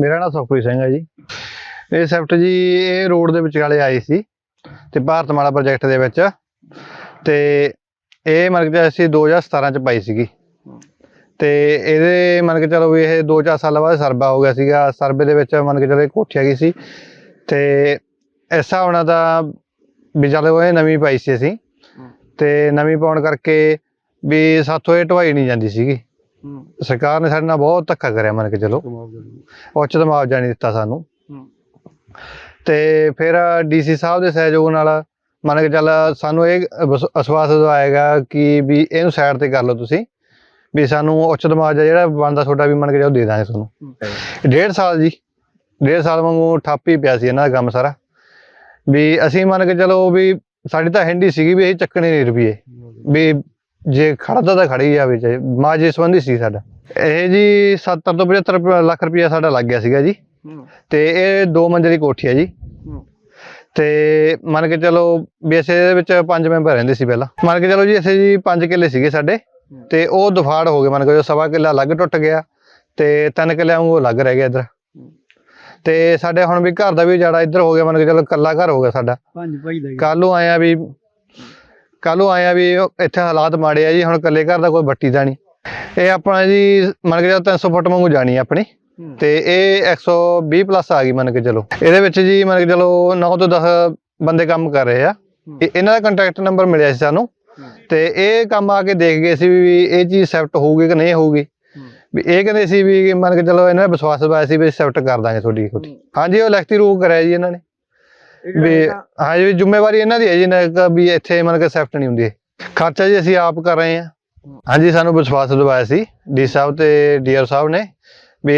ਮੇਰਾ ਨਾਮ ਸੁਖਪ੍ਰੀਤ ਸਿੰਘ ਹੈ ਜੀ। ਇਹ ਸੈਫਟ ਜੀ, ਇਹ ਰੋਡ ਦੇ ਵਿਚਾਲੇ ਆਈ ਸੀ ਤੇ ਭਾਰਤਮਾਲਾ ਪ੍ਰੋਜੈਕਟ ਦੇ ਵਿੱਚ ਤੇ ਇਹ ਮਨ ਕੇ ਅਸੀਂ 2017 ਚ ਪਾਈ ਸੀਗੀ। ਤੇ ਇਹਦੇ ਮੰਨ ਕੇ ਚਲੋ ਵੀ ਇਹ 2-4 ਸਾਲਾਂ ਬਾਅਦ ਸਰਬਾ ਹੋ ਗਿਆ ਸੀਗਾ। ਸਰਬੇ ਦੇ ਵਿੱਚ ਮੰਨ ਕੇ ਚਲੋ ਇਹ ਕੋਠੀ ਗਈ ਸੀ ਤੇ ਇਸ ਹਿਸਾਬ ਨਾਲ ਤਾਂ ਵੀ ਚਲੋ ਇਹ ਨਵੀਂ ਪਾਈ ਸੀ ਅਸੀਂ। ਤੇ ਨਵੀਂ ਪਾਉਣ ਕਰਕੇ ਵੀ ਸਾਥੋਂ ਇਹ ਢਵਾਈ ਨਹੀਂ ਜਾਂਦੀ ਸੀਗੀ। ਸਰਕਾਰ ਨੇ ਸਾਡੇ ਨਾਲ ਬਹੁਤ ਧੱਕਾ ਕਰਿਆ ਮੰਨ ਕੇ ਚਲੋ। ਉਚਿਤ ਮੁਆਵਜ਼ਾ ਨਹੀਂ ਦਿੱਤਾ ਸਾਨੂੰ। ਤੇ ਫਿਰ ਡੀਸੀ ਸਾਹਿਬ ਦੇ ਸਹਿਯੋਗ ਨਾਲ ਮੰਨ ਕੇ ਚੱਲ ਸਾਨੂੰ ਇਹ ਵਿਸ- ਵਿਸ਼ਵਾਸ ਦਵਾਏਗਾ ਕਿ ਵੀ ਇਹਨੂੰ ਸਾਈਡ ਤੇ ਕਰ ਲਓ ਤੁਸੀਂ ਵੀ ਸਾਨੂੰ ਉਚਿਤ ਮੁਆਵਜ਼ਾ ਜਿਹੜਾ ਬਣਦਾ ਤੁਹਾਡਾ ਵੀ ਮੰਨ ਕੇ ਚੱਲੋ ਦੇ ਦਾਂਗੇ ਤੁਹਾਨੂੰ। ਡੇਢ ਸਾਲ ਜੀ ਡੇਢ ਸਾਲ ਵਾਂਗੂ ਠੱਪ ਪਿਆ ਸੀ ਇਹਨਾਂ ਦਾ ਕੰਮ ਸਾਰਾ। ਵੀ ਅਸੀਂ ਮੰਨ ਕੇ ਚਲੋ ਵੀ ਸਾਡੀ ਤਾਂ ਹੈਂਡੀ ਸੀਗੀ ਵੀ ਇਹ ਚੱਕਣੇ ਨਹੀਂ ਰੁਪਏ। ਵੀ ਜੇ ਖੜਦਾ ਤਾਂ ਖੜੀ ਜਾਵੇ ਚਾਹੇ ਮਾਜੇ ਸੰਬੰਧੀ ਸੀ ਸਾਡਾ। ਇਹ ਜੀ 70 ਤੋਂ 75 ਰੁਪਏ- ਲੱਖ ਰੁਪਇਆ ਸਾਡਾ ਲੱਗ ਗਿਆ ਸੀਗਾ ਜੀ। ਤੇ ਇਹ ਦੋ ਮੰਜ਼ਲੀ ਕੋਠੀ ਹੈ ਜੀ। ਤੇ ਮੰਨ ਕੇ ਚਲੋ ਵੀ ਅਸੀਂ ਇਹਦੇ ਵਿੱਚ ਪੰਜ ਮੈਂਬਰ ਰਹਿੰਦੇ ਸੀ ਪਹਿਲਾਂ। ਮੰਨ ਕੇ ਚਲੋ ਜੀ ਅਸੀਂ ਜੀ ਪੰਜ ਕਿੱਲੇ ਸੀਗੇ ਸਾਡੇ। ਤੇ ਉਹ ਦਫਾੜ ਹੋ ਗਏ ਮੰਨ ਕੇ ਚਲੋ ਸਵਾ ਕਿੱਲਾ ਅਲੱਗ ਟੁੱਟ ਗਿਆ। ਤੇ ਤਿੰਨ ਕਿੱਲਿਆਂ ਵਾਂਗੂ ਅਲੱਗ ਰਹਿ ਗਿਆ ਇੱਧਰ। ਤੇ ਸਾਡੇ ਹੁਣ ਵੀ ਘਰ ਦਾ ਵੀ ਜਾੜਾ ਇੱਧਰ ਹੋ ਗਿਆ ਮੰਨ ਕੇ ਚਲੋ ਕੱਲਾ ਘਰ ਹੋ ਗਿਆ ਸਾਡਾ। ਪੰਜ ਭਾਈ ਦਾ ਕੱਲ੍ਹ ਨੂੰ ਆਇਆ ਵੀ ਕੱਲ੍ਹ ਨੂੰ ਆਇਆ ਵੀ ਇੱਥੇ ਹਾਲਾਤ ਮਾੜੇ ਆ ਜੀ ਹੁਣ ਇਕੱਲੇ ਘਰ ਦਾ ਕੋਈ ਬੱਟੀ ਦਾ ਨਹੀਂ। ਇਹ ਆਪਣਾ ਜੀ ਮੰਨ ਕੇ ਚਲੋ 300 ਫੁੱਟ ਵਾਂਗੂ ਜਾਣੀ ਆਪਣੀ। ਤੇ ਇਹ 120 ਪਲੱਸ ਆ ਗਈ ਮੰਨ ਕੇ ਚਲੋ। ਇਹਦੇ ਵਿੱਚ ਜੀ ਮੰਨ ਕੇ ਚਲੋ 9 ਤੋਂ 10 ਬੰਦੇ ਕੰਮ ਕਰ ਰਹੇ ਆ। ਇਹ- ਇਹਨਾਂ ਦਾ ਕੰਟੈਕਟ ਨੰਬਰ ਮਿਲਿਆ ਸੀ ਸਾਨੂੰ। ਤੇ ਇਹ ਕੰਮ ਆ ਕੇ ਦੇਖ ਗਏ ਸੀ ਵੀ ਇਹ ਚੀਜ਼ ਸੈਫਟ ਹੋਊਗੀ ਕਿ ਨਹੀਂ ਹੋਊਗੀ। ਵੀ ਇਹ ਕਹਿੰਦੇ ਸੀ ਵੀ ਮੰਨ ਕੇ ਚਲੋ ਇਹਨਾਂ ਨੇ ਵਿਸ਼ਵਾਸ ਦਵਾਇਆ ਸੀ ਵੀ ਸੈਫਟ ਕਰ ਦਾਂਗੇ ਤੁਹਾਡੀ ਕੋਠੀ। ਹਾਂਜੀ ਉਹ ਲਿਖਤੀ ਰੂਪ ਕਰਿਆ ਜੀ ਇਹਨਾਂ ਨੇ। ਵੀ ਹਾਂਜੀ ਵੀ ਜ਼ਿੰਮੇਵਾਰੀ ਇਹਨਾਂ ਦੀ ਹੈ ਜੀ ਨਾ ਵੀ ਇੱਥੇ ਮਨ ਕੇ ਸੈਫਟ ਨਹੀਂ ਹੁੰਦੀ। ਖਰਚਾ ਜੀ ਅਸੀਂ ਆਪ ਕਰ ਰਹੇ ਹਾਂ। ਹਾਂਜੀ ਸਾਨੂੰ ਵਿਸ਼ਵਾਸ ਦਿਵਾਇਆ ਸੀ ਡੀ ਸਾਹਿਬ ਤੇ ਡੀਆਰ ਸਾਹਿਬ ਨੇ ਵੀ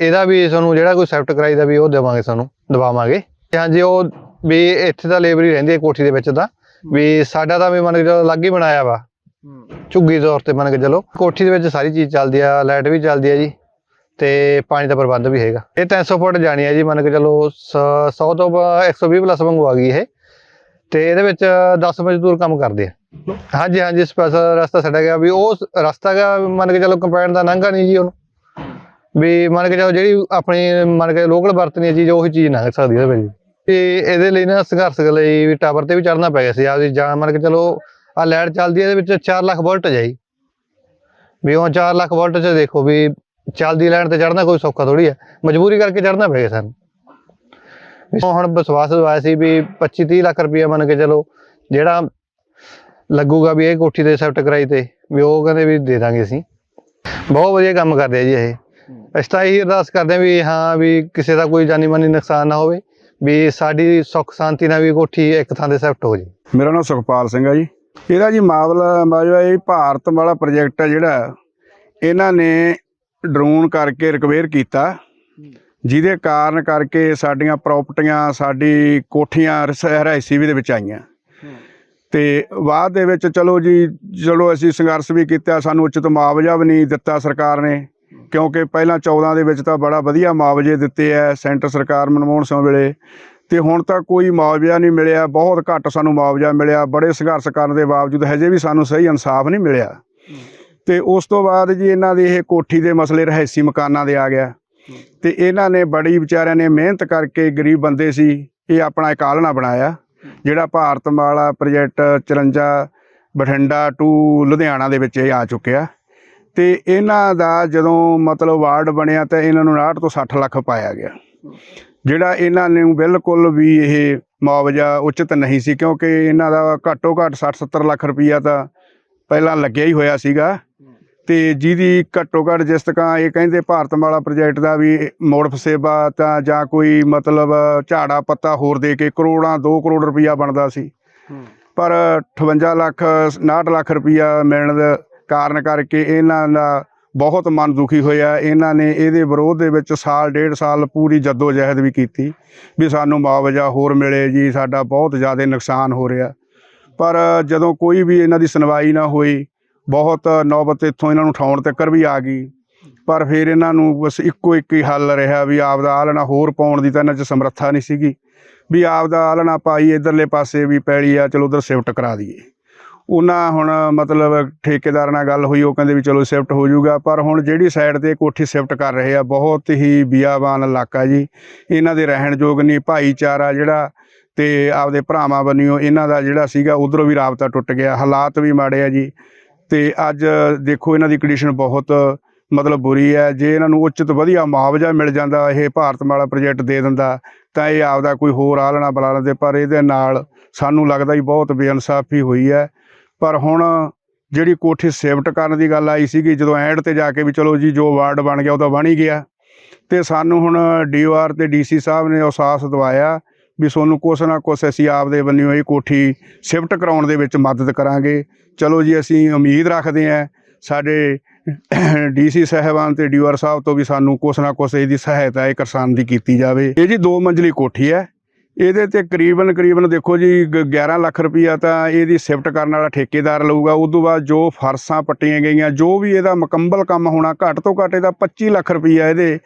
ਇਹਦਾ ਵੀ ਤੁਹਾਨੂੰ ਜਿਹੜਾ ਕੋਈ ਸੈਫਟ ਕਰਾਈ ਦਾ ਵੀ ਉਹ ਦੇਵਾਂਗੇ ਤੁਹਾਨੂੰ ਦਵਾਵਾਂਗੇ। ਹਾਂਜੀ ਉਹ ਵੀ ਇੱਥੇ ਤਾਂ ਲੇਬਰ ਹੀ ਰਹਿੰਦੀ ਹੈ ਕੋਠੀ ਦੇ ਵਿੱਚ ਤਾਂ। ਵੀ ਸਾਡਾ ਤਾਂ ਵੀ ਮੰਨ ਕੇ ਚਲੋ ਅਲੱਗ ਹੀ ਬਣਾਇਆ ਵਾ। ਝੁੱਗੀ ਤੌਰ ਤੇ ਮੰਨ ਕੇ ਚਲੋ ਕੋਠੀ ਦੇ ਵਿੱਚ ਸਾਰੀ ਚੀਜ਼ ਚੱਲਦੀ ਆ ਲਾਈਟ ਵੀ ਚੱਲਦੀ ਆ ਜੀ। ਤੇ ਪਾਣੀ ਦਾ ਪ੍ਰਬੰਧ ਵੀ ਹੈਗਾ। ਇਹ 300 ਫੁੱਟ ਜਾਣੀ ਹੈ ਜੀ, ਮੰਨ ਕੇ ਚਲੋ 100 ਤੋਂ ਬ- 120 ਪਲੱਸ ਵਾਂਗੂ ਆ ਗਈ ਇਹ। ਤੇ ਇਹਦੇ ਵਿੱਚ 10 ਮਜ਼ਦੂਰ ਕੰਮ ਕਰਦੇ ਆ। ਹਾਂਜੀ ਹਾਂਜੀ ਸਪੈਸ਼ਲ ਰਸਤਾ ਛੱਡਿਆ ਗਿਆ ਵੀ ਉਹ ਰਸਤਾ ਗਾ ਮੰਨ ਕੇ ਚਲੋ ਕੰਪਾਈਨ ਦਾ ਨੰਗਾ ਨਹੀਂ ਜੀ ਉਹਨੂੰ। ਵੀ ਮੰਨ ਕੇ ਚਲੋ ਜਿਹੜੀ ਆਪਣੀ ਮੰਨ ਕੇ ਲੋਕਲ ਵਰਤਨੀ ਹੈ ਚੀਜ਼ ਉਹੀ ਚੀਜ਼ ਲੰਘ ਸਕਦੀ ਉਹਦੇ ਵਿੱਚ। ਤੇ ਇਹਦੇ ਲਈ ਨਾ ਸੰਘਰਸ਼ ਲਈ ਵੀ ਟਾਵਰ ਤੇ ਵੀ ਚੜਨਾ ਪੈ ਗਿਆ ਸੀ। ਆਪਦੀ ਜਾਨ ਮੰਨ ਕੇ ਚਲੋ ਆ ਲਾਈਟ ਚੱਲਦੀ ਹੈ, ਇਹਦੇ ਵਿੱਚ 4 ਲੱਖ ਵੋਲਟ ਜਾਈ ਵੀ ਉਹ 4 ਲੱਖ ਵੋਲਟ ਚ ਦੇਖੋ ਵੀ ਚੱਲਦੀ ਲੈਣ ਤੇ ਚੜਨਾ ਕੋਈ ਸੌਖਾ ਥੋੜੀ ਹੈ ਮਜਬੂਰੀ ਕਰਕੇ ਚੜਨਾ ਪੈ ਗਿਆ ਸਾਨੂੰ। ਹੁਣ ਵਿਸ਼ਵਾਸ ਦਵਾਇਆ ਸੀ ਵੀ 25 30 ਲੱਖ ਰੁਪਏ ਮੰਨ ਕੇ ਚਲੋ, ਜਿਹੜਾ ਲੱਗੂਗਾ ਵੀ ਇਹ ਕੋਠੀ ਤੇ ਸ਼ਿਫਟ ਕਰਾਈ ਤੇ, ਵੀ ਉਹ ਕਹਿੰਦੇ ਵੀ ਦੇ ਦਾਂਗੇ ਅਸੀਂ। ਬਹੁਤ ਵਧੀਆ ਕੰਮ ਕਰਦੇ ਆ ਜੀ ਇਹ। ਅਸੀਂ ਤਾਂ ਇਹੀ ਅਰਦਾਸ ਕਰਦੇ ਹਾਂ ਵੀ ਹਾਂ, ਵੀ ਕਿਸੇ ਦਾ ਕੋਈ ਜਾਨੀ ਮਾਨੀ ਨੁਕਸਾਨ ਨਾ ਹੋਵੇ, ਵੀ ਸਾਡੀ ਸੁੱਖ ਸ਼ਾਂਤੀ ਨਾਲ ਵੀ ਕੋਠੀ ਇੱਕ ਥਾਂ ਤੇ ਸ਼ਿਫਟ ਹੋ ਜੇ। ਮੇਰਾ ਨਾਮ ਸੁਖਪਾਲ ਸਿੰਘ ਆ ਜੀ। ਇਹਦਾ ਜੀ ਮਾਮਲਾ ਮਾਜਵਾ ਇਹ ਭਾਰਤ ਵਾਲਾ ਪ੍ਰੋਜੈਕਟ ਆ ਜਿਹੜਾ, ਇਹਨਾਂ ਨੇ ਡਰੋਨ ਕਰਕੇ ਰਿਕਵੇਅਰ ਕੀਤਾ। ਜਿਹਦੇ ਕਾਰਨ ਕਰਕੇ ਸਾਡੀਆਂ ਪ੍ਰਾਪਰਟੀਆਂ ਸਾਡੀ ਕੋਠੀਆਂ ਰਹਿਸੀ ਵੀ ਦੇ ਵਿੱਚ ਆਈਆਂ। ਤੇ ਬਾਅਦ ਦੇ ਵਿੱਚ ਚਲੋ ਜੀ ਚਲੋ ਅਸੀਂ ਸੰਘਰਸ਼ ਵੀ ਕੀਤਾ ਸਾਨੂੰ ਉਚਿਤ ਮੁਆਵਜ਼ਾ ਵੀ ਨਹੀਂ ਦਿੱਤਾ ਸਰਕਾਰ ਨੇ। ਕਿਉਂਕਿ ਪਹਿਲਾਂ 14 ਦੇ ਵਿੱਚ ਤਾਂ ਬੜਾ ਵਧੀਆ ਮੁਆਵਜ਼ੇ ਦਿੱਤੇ ਐ ਸੈਂਟਰ ਸਰਕਾਰ ਮਨਮੋਹਨ ਸਿੰਘ ਵੇਲੇ। ਤੇ ਹੁਣ ਤਾਂ ਕੋਈ ਮੁਆਵਜ਼ਾ ਨਹੀਂ ਮਿਲਿਆ ਬਹੁਤ ਘੱਟ ਸਾਨੂੰ ਮੁਆਵਜ਼ਾ ਮਿਲਿਆ। ਬੜੇ ਸੰਘਰਸ਼ ਕਰਨ ਦੇ ਬਾਵਜੂਦ ਹਜੇ ਵੀ ਸਾਨੂੰ ਸਹੀ ਇਨਸਾਫ ਨਹੀਂ ਮਿਲਿਆ। ਤੇ ਉਸ ਤੋਂ ਬਾਅਦ ਜੀ ਇਹਨਾਂ ਦੇ ਇਹ ਕੋਠੀ ਦੇ ਮਸਲੇ, ਰਹਿਸੀ ਮਕਾਨਾਂ ਦੇ ਆ ਗਿਆ। ਤੇ ਇਹਨਾਂ ਨੇ ਬੜੀ ਵਿਚਾਰਿਆਂ ਨੇ ਮਿਹਨਤ ਕਰਕੇ ਗਰੀਬ ਬੰਦੇ ਸੀ, ਇਹ ਆਪਣਾ ਇੱਕ ਆਲਣਾ ਬਣਾਇਆ, ਜਿਹੜਾ ਭਾਰਤ ਵਾਲਾ ਪ੍ਰੋਜੈਕਟ 54 ਬਠਿੰਡਾ ਟੂ ਲੁਧਿਆਣਾ ਦੇ ਵਿੱਚ ਇਹ ਆ ਚੁੱਕਿਆ। ਤੇ ਇਹਨਾਂ ਦਾ ਜਦੋਂ ਮਤਲਬ ਵਾਰਡ ਬਣਿਆ ਤਾਂ ਇਹਨਾਂ ਨੂੰ 60 ਤੋਂ 60 ਲੱਖ ਪਾਇਆ ਗਿਆ। ਜਿਹੜਾ ਇਹਨਾਂ ਨੂੰ ਬਿਲਕੁਲ ਵੀ ਇਹ ਮੁਆਵਜ਼ਾ ਉਚਿਤ ਨਹੀਂ ਸੀ, ਕਿਉਂਕਿ ਇਹਨਾਂ ਦਾ ਘੱਟੋ ਘੱਟ 60 70 ਲੱਖ ਰੁਪਈਆ ਤਾਂ ਪਹਿਲਾਂ ਲੱਗਿਆ ਹੀ ਹੋਇਆ ਸੀਗਾ। ਤੇ ਜਿਹਦੀ ਘੱਟੋ ਘੱਟ ਜਿਸ ਤਰ੍ਹਾਂ ਇਹ ਕਹਿੰਦੇ ਭਾਰਤ ਵਾਲਾ ਪ੍ਰੋਜੈਕਟ ਦਾ ਵੀ ਮੋੜ ਫਸੇਬਾ ਤਾਂ ਜਾਂ ਕੋਈ ਮਤਲਬ ਝਾੜਾ ਪੱਤਾ ਹੋਰ ਦੇ ਕੇ ਕਰੋੜਾਂ 2 ਕਰੋੜ ਰੁਪਈਆ ਬਣਦਾ ਸੀ। ਪਰ 58 ਲੱਖ 59 ਲੱਖ ਰੁਪਈਆ ਮਿਲਣ ਦੇ ਕਾਰਨ ਕਰਕੇ ਇਹਨਾਂ ਦਾ ਬਹੁਤ ਮਨ ਦੁਖੀ ਹੋਇਆ। ਇਹਨਾਂ ਨੇ ਇਹਦੇ ਵਿਰੋਧ ਦੇ ਵਿੱਚ ਸਾਲ ਡੇਢ ਸਾਲ ਪੂਰੀ ਜੱਦੋ ਜਹਿਦ ਵੀ ਕੀਤੀ ਵੀ ਸਾਨੂੰ ਮੁਆਵਜ਼ਾ ਹੋਰ ਮਿਲੇ ਜੀ ਸਾਡਾ ਬਹੁਤ ਜ਼ਿਆਦਾ ਨੁਕਸਾਨ ਹੋ ਰਿਹਾ। ਪਰ ਜਦੋਂ ਕੋਈ ਵੀ ਇਹਨਾਂ ਦੀ ਸੁਣਵਾਈ ਨਾ ਹੋਈ ਬਹੁਤ ਨੌਬਤ ਇੱਥੋਂ ਇਹਨਾਂ ਨੂੰ ਉਠਾਉਣ ਤੱਕ ਵੀ ਆ ਗਈ। ਪਰ ਫਿਰ ਇਹਨਾਂ ਨੂੰ ਬਸ ਇੱਕੋ ਇੱਕ ਹੀ ਹੱਲ ਰਿਹਾ ਵੀ ਆਪਦਾ ਆਲਣਾ ਹੋਰ ਪਾਉਣ ਦੀ ਤਾਂ ਇਹਨਾਂ 'ਚ ਸਮਰੱਥਾ ਨਹੀਂ ਸੀਗੀ। ਵੀ ਆਪਦਾ ਆਲਣਾ ਪਾਈ ਇਧਰਲੇ ਪਾਸੇ ਵੀ ਪੈਲੀ ਆ, ਚਲੋ ਉਧਰ ਸ਼ਿਫਟ ਕਰਾ ਦਈਏ। ਉਹਨਾਂ ਹੁਣ ਮਤਲਬ ਠੇਕੇਦਾਰ ਨਾਲ ਗੱਲ ਹੋਈ, ਉਹ ਕਹਿੰਦੇ ਵੀ ਚਲੋ ਸ਼ਿਫਟ ਹੋ ਜਾਊਗਾ। ਪਰ ਹੁਣ ਜਿਹੜੀ ਸਾਈਡ ਤੇ ਕੋਠੀ ਸ਼ਿਫਟ ਕਰ ਰਹੇ ਆ, ਬਹੁਤ ਹੀ ਬਿਆਬਾਨ ਇਲਾਕਾ ਜੀ। ਇਹਨਾਂ ਦੇ ਰਹਿਣ ਯੋਗ ਨਹੀਂ, ਭਾਈਚਾਰਾ ਜਿਹੜਾ ਤੇ ਆਪਦੇ ਭਰਾਵਾਂ ਬੰਨਿਓ ਇਹਨਾਂ ਦਾ ਜਿਹੜਾ ਸੀਗਾ, ਉਧਰੋਂ ਵੀ ਰਾਬਤਾ ਟੁੱਟ ਗਿਆ। ਹਾਲਾਤ ਵੀ ਮਾੜੇ ਆ ਜੀ। ਤੇ ਅੱਜ ਦੇਖੋ ਇਹਨਾਂ ਦੀ ਕੰਡੀਸ਼ਨ ਬਹੁਤ, ਮਤਲਬ ਬੁਰੀ ਹੈ। ਜੇ ਇਹਨਾਂ ਨੂੰ ਉਚਿਤ ਵਧੀਆ ਮੁਆਵਜ਼ਾ ਮਿਲ ਜਾਂਦਾ, ਇਹ ਭਾਰਤ ਮਾਲਾ ਪ੍ਰੋਜੈਕਟ ਦੇ ਦਿੰਦਾ, ਤਾਂ ਇਹ ਆਪਦਾ ਕੋਈ ਹੋਰ ਆਲਣਾ ਬੁਲਾ ਲੈਂਦੇ। ਪਰ ਇਹਦੇ ਨਾਲ ਸਾਨੂੰ ਲੱਗਦਾ ਹੀ ਬਹੁਤ ਬੇਇਨਸਾਫੀ ਹੋਈ ਹੈ। ਪਰ ਹੁਣ ਜਿਹੜੀ ਕੋਠੀ ਸ਼ਿਫਟ ਕਰਨ ਦੀ ਗੱਲ ਆਈ ਸੀਗੀ, ਜਦੋਂ ਐਂਡ ਤੇ ਜਾ ਕੇ ਵੀ ਚਲੋ ਜੀ, ਜੋ ਵਾਰਡ ਬਣ ਗਿਆ, ਉਹ ਤਾਂ ਬਣ ਹੀ ਗਿਆ। ਤੇ ਸਾਨੂੰ ਹੁਣ ਡੀਓਆਰ ਤੇ ਡੀਸੀ ਸਾਹਿਬ ਨੇ ਅਹਿਸਾਸ ਦਵਾਇਆ ਵੀ ਤੁਹਾਨੂੰ ਕੁਛ ਨਾ ਕੁਛ ਅਸੀਂ ਆਪਦੇ ਬੰਨਿਓ ਇਹ ਕੋਠੀ ਸ਼ਿਫਟ ਕਰਾਉਣ ਦੇ ਵਿੱਚ ਮਦਦ ਕਰਾਂਗੇ। ਚਲੋ ਜੀ, ਅਸੀਂ ਉਮੀਦ ਰੱਖਦੇ ਹਾਂ ਸਾਡੇ ਡੀਸੀ ਸਾਹਿਬਾਨ ਤੇ ਡੀਓਆਰ ਸਾਹਿਬ ਤੋਂ ਵੀ ਸਾਨੂੰ ਕੁਛ ਨਾ ਕੁਛ ਇਹਦੀ ਸਹਾਇਤਾ, ਇਹ ਕਿਸਾਨ ਦੀ ਕੀਤੀ ਜਾਵੇ। ਇਹ ਜੀ ਦੋ ਮੰਜ਼ਲੀ ਕੋਠੀ ਹੈ। ਇਹਦੇ ਤੇ ਕਰੀਬਨ ਕਰੀਬਨ ਦੇਖੋ ਜੀ, ਗ- 11 ਲੱਖ ਰੁਪਈਆ ਤਾਂ ਇਹਦੀ ਸ਼ਿਫਟ ਕਰਨ ਵਾਲਾ ਠੇਕੇਦਾਰ ਲਊਗਾ। ਉਸ ਤੋਂ ਬਾਅਦ ਜੋ ਫਰਸਾਂ ਪੱਟੀਆਂ ਗਈਆਂ, ਜੋ ਵੀ ਇਹਦਾ ਮੁਕੰਮਲ ਕੰਮ ਹੋਣਾ, ਘੱਟ ਤੋਂ ਘੱਟ ਇਹਦਾ 25 ਲੱਖ ਰੁਪਈਆ ਇਹਦੇ,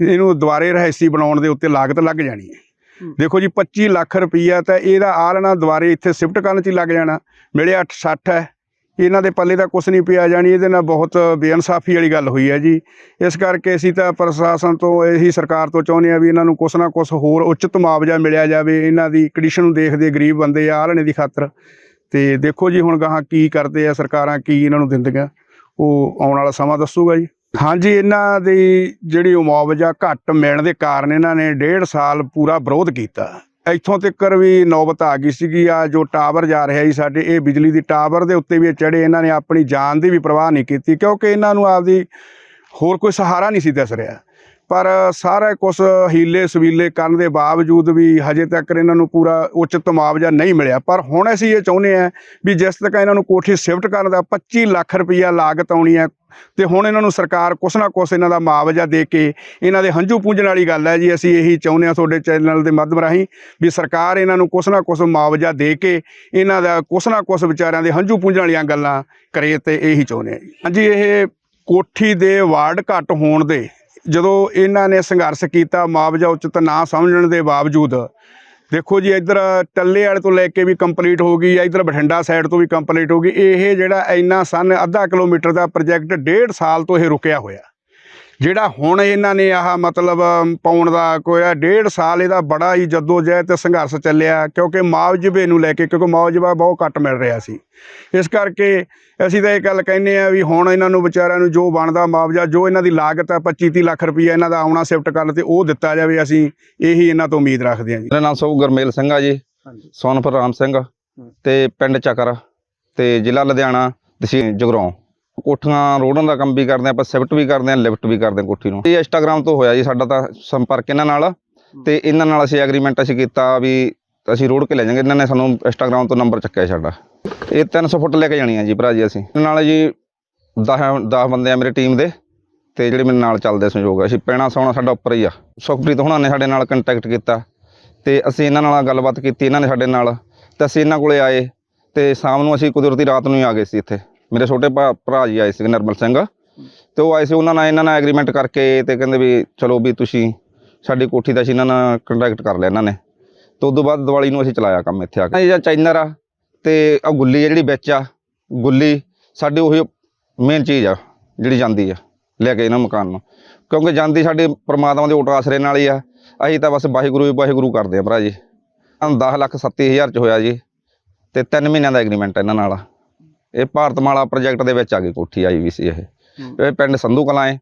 ਇਹਨੂੰ ਦੁਬਾਰੇ ਰਹਿਸੀ ਬਣਾਉਣ ਦੇ ਉੱਤੇ ਲਾਗਤ ਲੱਗ ਜਾਣੀ ਹੈ। ਦੇਖੋ ਜੀ 25 ਲੱਖ ਰੁਪਈਆ ਤਾਂ ਇਹਦਾ ਆਲਣਾ ਦੁਬਾਰੇ ਇੱਥੇ ਸ਼ਿਫਟ ਕਰਨ 'ਚ ਹੀ ਲੱਗ ਜਾਣਾ। ਮੇਰੇ 8 60 ਹੈ। ਇਹਨਾਂ ਦੇ ਪੱਲੇ ਤਾਂ ਕੁਝ ਨਹੀਂ ਪਿਆ ਜਾਣੀ, ਇਹਦੇ ਨਾਲ ਬਹੁਤ ਬੇਇਨਸਾਫੀ ਵਾਲੀ ਗੱਲ ਹੋਈ ਹੈ ਜੀ। ਇਸ ਕਰਕੇ ਅਸੀਂ ਤਾਂ ਪ੍ਰਸ਼ਾਸਨ ਤੋਂ ਇਹੀ ਸਰਕਾਰ ਤੋਂ ਚਾਹੁੰਦੇ ਆ ਵੀ ਇਹਨਾਂ ਨੂੰ ਕੁਛ ਨਾ ਕੁਛ ਹੋਰ ਉਚਿਤ ਮੁਆਵਜ਼ਾ ਮਿਲਿਆ ਜਾਵੇ। ਇਹਨਾਂ ਦੀ ਕੰਡੀਸ਼ਨ ਨੂੰ ਦੇਖਦੇ ਗਰੀਬ ਬੰਦੇ ਆ ਆਲਣੇ ਦੀ ਖਾਤਰ। ਤੇ ਦੇਖੋ ਜੀ, ਹੁਣ ਗਾਹਾਂ ਕੀ ਕਰਦੇ ਆ ਸਰਕਾਰਾਂ, ਕੀ ਇਹਨਾਂ ਨੂੰ ਦਿੰਦੀਆਂ। ਉਹ ਆਉਣ ਵਾਲਾ ਸਮਾਂ ਦੱਸੂਗਾ ਜੀ। ਹਾਂਜੀ, ਇਹਨਾਂ ਦੀ ਜਿਹੜੀ ਮੁਆਵਜ਼ਾ ਘੱਟ ਮਿਲਣ ਦੇ ਕਾਰਨ ਇਹਨਾਂ ਨੇ ਡੇਢ ਸਾਲ ਪੂਰਾ ਵਿਰੋਧ ਕੀਤਾ। ਇੱਥੋਂ ਤੱਕ ਵੀ ਨੌਬਤ ਆ ਗਈ ਸੀਗੀ, ਆ ਜੋ ਟਾਵਰ ਜਾ ਰਿਹਾ ਜੀ ਸਾਡੇ, ਇਹ ਬਿਜਲੀ ਦੀ ਟਾਵਰ ਦੇ ਉੱਤੇ ਵੀ ਚੜੇ ਇਹਨਾਂ ਨੇ ਆਪਣੀ ਜਾਨ ਦੀ ਵੀ ਪਰਵਾਹ ਨਹੀਂ ਕੀਤੀ ਕਿਉਂਕਿ ਇਹਨਾਂ ਨੂੰ ਆਪਦੀ ਹੋਰ ਕੋਈ ਸਹਾਰਾ ਨਹੀਂ ਸੀ ਦਿਸ ਰਿਹਾ। ਪਰ ਸਾਰਾ ਕੁਝ ਹੀਲੇ ਸਵੀਲੇ ਕਰਨ ਦੇ ਬਾਵਜੂਦ ਵੀ ਹਜੇ ਤੱਕ ਇਹਨਾਂ ਨੂੰ ਪੂਰਾ ਉਚਿਤ ਮੁਆਵਜ਼ਾ ਨਹੀਂ ਮਿਲਿਆ। ਪਰ ਹੁਣ ਅਸੀਂ ਇਹ ਚਾਹੁੰਦੇ ਹਾਂ ਵੀ ਜਿਸ ਤੱਕ ਇਹਨਾਂ ਨੂੰ ਕੋਠੀ ਸ਼ਿਫਟ ਕਰਨ ਦਾ 25 ਲੱਖ ਰੁਪਈਆ ਲਾਗਤ ਆਉਣੀ ਹੈ ਤੇ ਹੁਣ ਇਹਨਾਂ ਨੂੰ ਸਰਕਾਰ ਕੁਛ ਨਾ ਕੁਛ ਇਹਨਾਂ ਦਾ ਮੁਆਵਜ਼ਾ ਦੇ ਕੇ ਇਹਨਾਂ ਦੇ ਹੰਝੂ ਪੂੰਝਣ ਵਾਲੀ ਗੱਲ ਹੈ ਜੀ, ਅਸੀਂ ਇਹੀ ਚਾਹੁੰਦੇ ਹਾਂ ਤੁਹਾਡੇ ਚੈਨਲ ਦੇ ਮਾਧਿਅਮ ਰਾਹੀਂ ਵੀ ਸਰਕਾਰ ਇਹਨਾਂ ਨੂੰ ਕੁਛ ਨਾ ਕੁਛ ਮੁਆਵਜ਼ਾ ਦੇ ਕੇ ਇਹਨਾਂ ਦਾ ਕੁਛ ਨਾ ਕੁਛ ਵਿਚਾਰਿਆਂ ਦੇ ਹੰਝੂ ਪੂੰਝਣ ਵਾਲੀਆਂ ਗੱਲਾਂ ਕਰੇ ਤੇ ਇਹੀ ਚਾਹੁੰਦੇ ਹਾਂ ਜੀ। ਹਾਂਜੀ, ਇਹ ਕੋਠੀ ਦੇ ਵਾਰਡ ਘੱਟ ਹੋਣ ਦੇ ਜਦੋਂ ਇਹਨਾਂ ਨੇ ਸੰਘਰਸ਼ ਕੀਤਾ, ਮੁਆਵਜ਼ਾ ਉਚਿਤ ਨਾ ਸਮਝਣ ਦੇ ਬਾਵਜੂਦ, ਦੇਖੋ ਜੀ ਇੱਧਰ ਟੱਲੇ ਵਾਲੇ ਤੋਂ ਲੈ ਕੇ ਵੀ ਕੰਪਲੀਟ ਹੋ ਗਈ ਇੱਧਰ ਬਠਿੰਡਾ ਸਾਈਡ ਤੋਂ ਵੀ ਕੰਪਲੀਟ ਹੋ ਗਈ, ਇਹ ਜਿਹੜਾ ਇੰਨਾ ਸਨ, ਅੱਧਾ ਕਿਲੋਮੀਟਰ ਦਾ ਪ੍ਰੋਜੈਕਟ ਡੇਢ ਸਾਲ ਤੋਂ ਇਹ ਰੁਕਿਆ ਹੋਇਆ। ਜਿਹੜਾ ਹੁਣ ਇਹਨਾਂ ਨੇ ਆਹ ਮਤਲਬ ਪਾਉਣ ਦਾ ਕੋਈ ਡੇਢ ਸਾਲ ਇਹਦਾ ਬੜਾ ਹੀ ਜਦੋਜਹਿਦ ਤੇ ਸੰਘਰਸ਼ ਚੱਲਿਆ ਕਿਉਂਕਿ ਮੁਆਵਜ਼ੇ ਨੂੰ ਲੈ ਕੇ ਕਿਉਂਕਿ ਮੁਆਵਜ਼ਾ ਬਹੁਤ ਘੱਟ ਮਿਲ ਰਿਹਾ ਸੀ। ਇਸ ਕਰਕੇ ਅਸੀਂ ਤਾਂ ਇਹ ਗੱਲ ਕਹਿੰਦੇ ਆ ਵੀ ਹੁਣ ਇਹਨਾਂ ਨੂੰ ਵਿਚਾਰਿਆਂ ਨੂੰ ਜੋ ਬਣਦਾ ਮੁਆਵਜ਼ਾ ਜੋ ਇਹਨਾਂ ਦੀ ਲਾਗਤ ਹੈ 25 30 ਲੱਖ ਰੁਪਈਆ ਇਹਨਾਂ ਦਾ ਆਉਣਾ ਸ਼ਿਫਟ ਕਰਨ ਤੇ ਉਹ ਦਿੱਤਾ ਜਾਵੇ ਅਸੀਂ ਇਹੀ ਇਹਨਾਂ ਤੋਂ ਉਮੀਦ ਰੱਖਦੇ ਹਾਂ ਜੀ। ਮੇਰਾ ਨਾਮ ਸੋ ਗੁਰਮੇਲ ਸਿੰਘ ਆ ਜੀ ਹਾਂਜੀ। ਸੋਨਪੁਰ ਰਾਮ ਸਿੰਘ ਤੇ ਪਿੰਡ ਚੱਕਰ ਤੇ ਜ਼ਿਲ੍ਹਾ ਲੁਧਿਆਣਾ ਤਹਿਸੀਲ ਜਗਰਾਉਂ ਕੋਠੀਆਂ ਰੋੜਨ ਦਾ ਕੰਮ ਵੀ ਕਰਦੇ ਆ ਆਪਾਂ ਸ਼ਿਫਟ ਵੀ ਕਰਦੇ ਆ ਲਿਫਟ ਵੀ ਕਰਦੇ ਆ ਕੋਠੀ ਨੂੰ। ਇਹ ਇੰਸਟਾਗ੍ਰam ਤੋਂ ਹੋਇਆ ਜੀ ਸਾਡਾ ਤਾਂ ਸੰਪਰਕ ਇਹਨਾਂ ਨਾਲ। ਤੇ ਇਹਨਾਂ ਨਾਲ ਅਸੀਂ ਐਗਰੀਮੈਂਟ ਅਸੀਂ ਕੀਤਾ ਵੀ ਅਸੀਂ ਰੋਡ ਕੇ ਲੈ ਜਾਵਾਂਗੇ। ਇਹਨਾਂ ਨੇ ਸਾਨੂੰ ਇੰਸਟਾਗ੍ਰam ਤੋਂ ਨੰਬਰ ਚੱਕਿਆ ਸਾਡਾ। ਇਹ 300 ਫੁੱਟ ਲੈ ਕੇ ਜਾਣੀ ਆ ਜੀ ਭਰਾ ਜੀ ਅਸੀਂ। ਇਹਨਾਂ ਨਾਲ ਜੀ 10 10 ਬੰਦੇ ਆ ਮੇਰੇ ਟੀਮ ਦੇ। ਤੇ ਜਿਹੜੇ ਮੇਰੇ ਨਾਲ ਚੱਲਦੇ ਸੰਯੋਗ ਅਸੀਂ ਪੈਣਾ ਸੌਣਾ ਸਾਡਾ ਉੱਪਰ ਹੀ ਆ। ਸੁਖਪ੍ਰੀਤ ਹੁਣਾਂ ਨੇ ਸਾਡੇ ਨਾਲ ਕੰਟੈਕਟ ਕੀਤਾ। ਤੇ ਅਸੀਂ ਇਹਨਾਂ ਨਾਲ ਗੱਲਬਾਤ ਕੀਤੀ, ਇਹਨਾਂ ਨੇ ਸਾਡੇ ਨਾਲ। ਤੇ ਅਸੀਂ ਇਹਨਾਂ ਕੋਲੇ ਆਏ। ਤੇ ਸ਼ਾਮ ਨੂੰ ਅਸੀਂ ਕੁਦਰਤੀ ਰਾਤ ਨੂੰ ਹੀ ਆ ਗਏ ਸੀ ਇੱਥੇ। ਮੇਰੇ ਛੋਟੇ ਭਾ- ਭਰਾ ਜੀ ਆਏ ਸੀ ਨਰਮਲ ਸਿੰਘ। ਤੇ ਉਹ ਆਏ ਸੀ, ਉਹਨਾਂ ਨਾਲ ਇਹਨਾਂ ਨਾਲ ਐਗਰੀਮੈਂਟ ਕਰਕੇ ਤੇ ਕਹਿੰਦੇ ਵੀ ਚਲੋ ਵੀ ਤੁਸੀਂ ਸਾਡੀ ਕੋਠੀ ਦਾ ਅਸੀਂ ਇਹਨਾਂ ਨਾਲ ਕੰਟੈਕਟ ਕਰ ਲਿਆ ਇਹਨਾਂ ਨੇ। ਤੇ ਉਦੋਂ ਬਾਅਦ ਦੀਵਾਲੀ ਨੂੰ ਅਸੀਂ ਚਲਾਇਆ ਕੰਮ ਇੱਥੇ ਆ ਕੇ। ਇਹ ਜਿਹੜਾ ਚਾਈਨਰ ਆ ਤੇ ਆ ਗੁੱਲੀ ਆ ਜਿਹੜੀ ਵਿੱਚ ਆ, ਗੁੱਲੀ ਸਾਡੇ ਉਹੀ ਮੇਨ ਚੀਜ਼ ਆ ਜਿਹੜੀ ਜਾਂਦੀ ਆ ਲੈ ਕੇ ਇਹਨਾਂ ਮਕਾਨ ਨੂੰ। ਕਿਉਂਕਿ ਜਾਂਦੀ ਸਾਡੇ ਪਰਮਾਤਮਾ ਦੇ ਓਟ ਆਸਰੇ ਨਾਲ ਹੀ ਆ। ਅਸੀਂ ਤਾਂ ਬਸ ਵਾਹਿਗੁਰੂ ਹੀ ਵਾਹਿਗੁਰੂ ਕਰਦੇ ਆ ਭਰਾ ਜੀ। ਸਾਨੂੰ 10 ਲੱਖ 37000 ਚ ਹੋਇਆ ਜੀ। ਤੇ 3 ਮਹੀਨਿਆਂ ਦਾ ਐਗਰੀਮੈਂਟ ਇਹਨਾਂ ਨਾਲ। ਆ ਇਹ ਭਾਰਤਮਾਲਾ ਪ੍ਰੋਜੈਕਟ ਦੇ ਵਿੱਚ ਆ ਗਈ ਕੋਠੀ ਆਈ ਵੀ ਸੀ ਇਹ। ਇਹ ਪਿੰਡ ਸੰਧੂ ਕਲਾਂ ਹੈ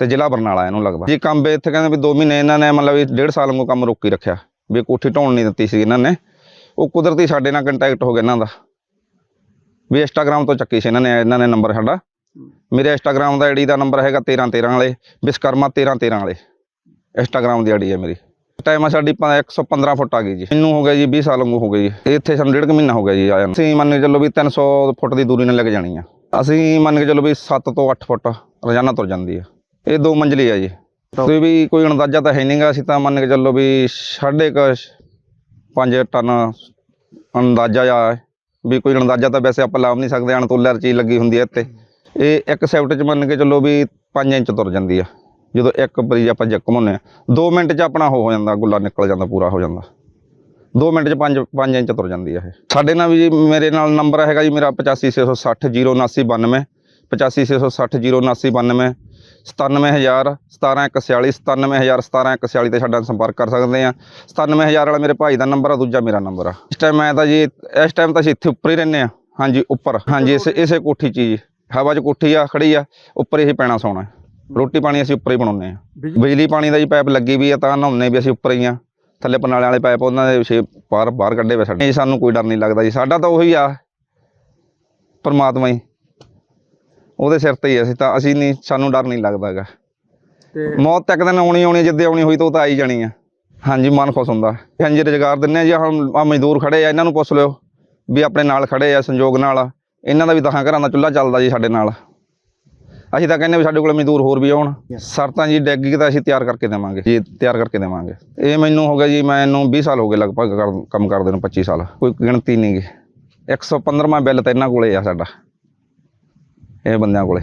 ਤੇ ਜ਼ਿਲ੍ਹਾ ਬਰਨਾਲਾ ਇਹਨੂੰ ਲੱਗਦਾ। ਜੀ ਕੰਮ ਵੀ ਇੱਥੇ ਕਹਿੰਦੇ ਵੀ 2 ਮਹੀਨੇ ਇਹਨਾਂ ਨੇ ਮਤਲਬ ਵੀ ਡੇਢ ਸਾਲ ਵਾਂਗੂ ਕੰਮ ਰੋਕੀ ਰੱਖਿਆ ਵੀ ਕੋਠੀ ਢਾਉਣ ਨਹੀਂ ਦਿੱਤੀ ਸੀ ਇਹਨਾਂ ਨੇ। ਉਹ ਕੁਦਰਤੀ ਸਾਡੇ ਨਾਲ ਕੰਟੈਕਟ ਹੋ ਗਿਆ ਇਹਨਾਂ ਦਾ। ਵੀ ਇੰਸਟਾਗ੍ਰam ਤੋਂ ਚੱਕੀ ਸੀ ਇਹਨਾਂ ਨੇ ਇਹਨਾਂ ਨੇ ਨੰਬਰ ਸਾਡਾ। ਮੇਰੇ ਇੰਸਟਾਗ੍ਰam ਦਾ ਆਈਡੀ ਦਾ ਨੰਬਰ ਹੈਗਾ 1313 ਵਾਲੇ ਵਿਸ਼ਕਰਮਾ 1313 ਵਾਲੇ। ਇੰਸਟਾਗ੍ਰam ਦੀ ਆਈਡੀ ਹੈ ਮੇਰੀ। ਟਾਈਮ ਆ ਸਾਡੀ ਪ- 115 ਫੁੱਟ ਆ ਗਈ ਜੀ। ਮੈਨੂੰ ਹੋ ਗਿਆ ਜੀ 20 ਸਾਲ ਵਾਂਗੂ ਹੋ ਗਏ ਜੀ। ਇਹ ਇੱਥੇ ਸਾਨੂੰ ਡੇਢ ਕੁ ਮਹੀਨਾ ਹੋ ਗਿਆ ਜੀ ਆਇਆ ਅਸੀਂ ਮੰਨ ਕੇ ਚੱਲੋ ਵੀ 300 ਫੁੱਟ ਦੀ ਦੂਰੀ ਨਾਲ ਲੱਗ ਜਾਣੀ ਆ। ਅਸੀਂ ਮੰਨ ਕੇ ਚੱਲੋ ਵੀ 7 ਤੋਂ 8 ਫੁੱਟ ਰੋਜ਼ਾਨਾ ਤੁਰ ਜਾਂਦੀ ਆ। ਇਹ ਦੋ ਮੰਜ਼ਲੀ ਆ ਜੀ। ਤੁਸੀਂ ਵੀ ਕੋਈ ਅੰਦਾਜ਼ਾ ਤਾਂ ਹੈ ਨਹੀਂਗਾ। ਅਸੀਂ ਤਾਂ ਮੰਨ ਕੇ ਚੱਲੋ ਵੀ ਸਾਢੇ ਕੁ 5 ਟਨ ਅੰਦਾਜ਼ਾ ਆ। ਵੀ ਕੋਈ ਅੰਦਾਜ਼ਾ ਤਾਂ ਵੈਸੇ ਆਪਾਂ ਲਾਭ ਨਹੀਂ ਸਕਦੇ। ਅਣਤੁੱਲਰ ਚੀਜ਼ ਲੱਗੀ ਹੁੰਦੀ ਹੈ ਇੱਥੇ। ਇਹ ਇੱਕ ਸੈਫਟ ਚ ਮੰਨ ਕੇ ਚੱਲੋ ਵੀ 5 ਇੰਚ ਤੁਰ ਜਾਂਦੀ ਆ। ਜਦੋਂ ਇੱਕ ਵਾਰੀ ਆਪਾਂ ਜੱਕ ਘੁਮਾਉਂਦੇ ਆ 2 ਮਿੰਟ ਚ ਆਪਣਾ ਹੋ ਜਾਂਦਾ, ਗੁੱਲਾ ਨਿਕਲ ਜਾਂਦਾ, ਪੂਰਾ ਹੋ ਜਾਂਦਾ। 2 ਮਿੰਟ 'ਚ 5 5 ਇੰਚ ਤੁਰ ਜਾਂਦੀ ਹੈ ਇਹ। ਸਾਡੇ ਨਾਲ ਵੀ ਜੀ, ਮੇਰੇ ਨਾਲ ਨੰਬਰ ਹੈਗਾ ਜੀ, ਮੇਰਾ 85660 07992 85660 07992 97000 17146 97000 17146 ਤੇ ਸਾਡਾ ਸੰਪਰਕ ਕਰ ਸਕਦੇ ਆ 97000 ਵਾਲਾ ਮੇਰੇ ਭਾਈ ਦਾ ਨੰਬਰ ਆ, ਦੂਜਾ ਮੇਰਾ ਨੰਬਰ ਆ। ਇਸ ਟਾਈਮ ਮੈਂ ਤਾਂ ਜੀ, ਇਸ ਟਾਈਮ ਤਾਂ ਅਸੀਂ ਇੱਥੇ ਉੱਪਰ ਹੀ ਰਹਿੰਦੇ ਆ ਹਾਂਜੀ, ਉੱਪਰ। ਹਾਂਜੀ, ਇਸੇ ਇਸੇ ਕੋਠੀ 'ਚ ਹੀ ਜੀ। ਹਵਾ 'ਚ ਕੋਠੀ ਆ, ਖੜੀ ਆ, ਉੱਪਰ ਹੀ ਪੈਣਾ ਸੌਣਾ ਰੋਟੀ ਪਾਣੀ ਅਸੀਂ ਉੱਪਰ ਹੀ ਬਣਾਉਂਦੇ ਆ ਬਿਜਲੀ ਪਾਣੀ ਦਾ ਜੀ ਪਾਈਪ ਲੱਗੀ ਵੀ ਆ ਤਾਂ ਨਹਾਉਂਦੇ ਵੀ ਅਸੀਂ ਉੱਪਰ ਹੀ ਆ। ਥੱਲੇ ਪਨਾਲੇ ਵਾਲੇ ਪਾਈਪ ਉਹਨਾਂ ਦੇ ਛੇ ਬਾਹਰ ਬਾਹਰ ਕੱਢੇ ਵੇ ਸਾਡੇ। ਸਾਨੂੰ ਕੋਈ ਡਰ ਨਹੀਂ ਲੱਗਦਾ ਜੀ। ਸਾਡਾ ਤਾਂ ਉਹੀ ਆ। ਪਰਮਾਤਮਾ ਹੀ। ਉਹਦੇ ਸਿਰ ਤੇ ਹੀ ਅਸੀਂ ਤਾਂ ਅਸੀਂ ਨਹੀਂ ਸਾਨੂੰ ਡਰ ਨਹੀਂ ਲੱਗਦਾ ਹੈਗਾ। ਤੇ ਮੌਤ ਤੱਕ ਦਿਨ ਆਉਣੀ ਆਉਣੀ ਜਿੱਦੇ ਆਉਣੀ ਹੋਈ ਤਾਂ ਉਹ ਤਾਂ ਆ ਹੀ ਜਾਣੀ ਆ। ਹਾਂਜੀ ਮਨ ਖੁਸ਼ ਹੁੰਦਾ। ਹਾਂਜੀ ਰੁਜ਼ਗਾਰ ਦਿੰਨੇ ਆ ਜੀ। ਹੁਣ ਆ ਮਜ਼ਦੂਰ ਖੜੇ ਆ ਇਹਨਾਂ ਨੂੰ ਪੁੱਛ ਲਿਓ ਵੀ ਆਪਣੇ ਨਾਲ ਖੜੇ ਆ ਸੰਯੋਗ ਨਾਲ ਇਹਨਾਂ ਦਾ ਵੀ ਦਸਾਂ ਘਰਾਂ ਦਾ ਚੁੱਲ੍ਹਾ ਚੱਲਦਾ ਜੀ ਸਾਡੇ ਨਾਲ। ਅਸੀਂ ਤਾਂ ਕਹਿੰਦੇ ਵੀ ਸਾਡੇ ਕੋਲ ਮਜ਼ਦੂਰ ਹੋਰ ਵੀ ਆਉਣ। ਸ਼ਰਤਾਂ ਜੀ ਡੈਗੀ ਤਾਂ ਅਸੀਂ ਤਿਆਰ ਕਰਕੇ ਦੇਵਾਂਗੇ। ਜੀ ਤਿਆਰ ਕਰਕੇ ਦੇਵਾਂਗੇ। ਇਹ ਮੈਨੂੰ ਹੋ ਗਿਆ ਜੀ ਮੈਨੂੰ 20 ਸਾਲ ਹੋ ਗਏ ਲਗਭਗ ਕੰਮ ਕਰਦੇ ਨੂੰ 25 ਸਾਲ। ਕੋਈ ਗਿਣਤੀ ਨਹੀਂ ਗੀ। 115ਵਾਂ ਬਿੱਲ ਤਾਂ ਇਹਨਾਂ ਕੋਲੇ ਆ ਸਾਡਾ। ਇਹ ਬੰਦਿਆਂ ਕੋਲੇ।